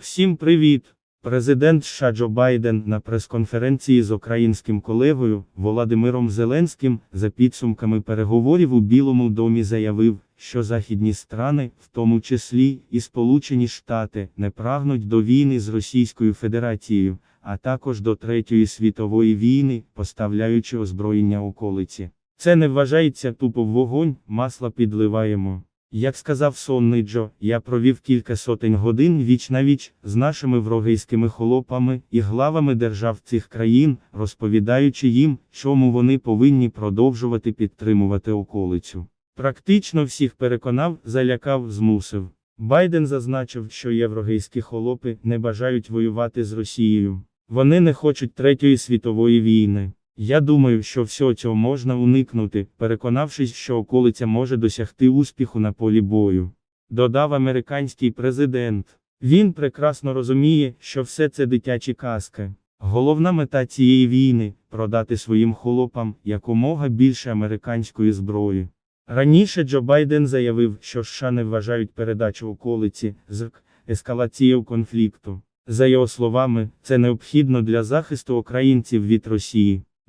Всім привіт! Президент США Джо Байден на прес-конференції з українським колегою Володимиром Зеленським за підсумками переговорів у Білому домі заявив, що західні страни, в тому числі і Сполучені Штати, не прагнуть до війни з Російською Федерацією, а також до Третьої світової війни, поставляючи озброєння околиці. Це не вважається тупо вогонь, масла підливаємо. Як сказав сонний Джо, я провів кілька сотень годин віч на віч з нашими врогейськими холопами і главами держав цих країн, розповідаючи їм, чому вони повинні продовжувати підтримувати околицю. Практично всіх переконав, залякав, змусив. Байден зазначив, що єврогейські холопи не бажають воювати з Росією. Вони не хочуть Третьої світової війни. Я думаю, що всього цього можна уникнути, переконавшись, що околиця може досягти успіху на полі бою. Додав американський президент. Він прекрасно розуміє, що все це дитячі казки. Головна мета цієї війни продати своїм холопам якомога більше американської зброї. Раніше Джо Байден заявив, що США не вважають передачу околиці з ескалацією конфлікту. За його словами, це необхідно для захисту українців від Росії.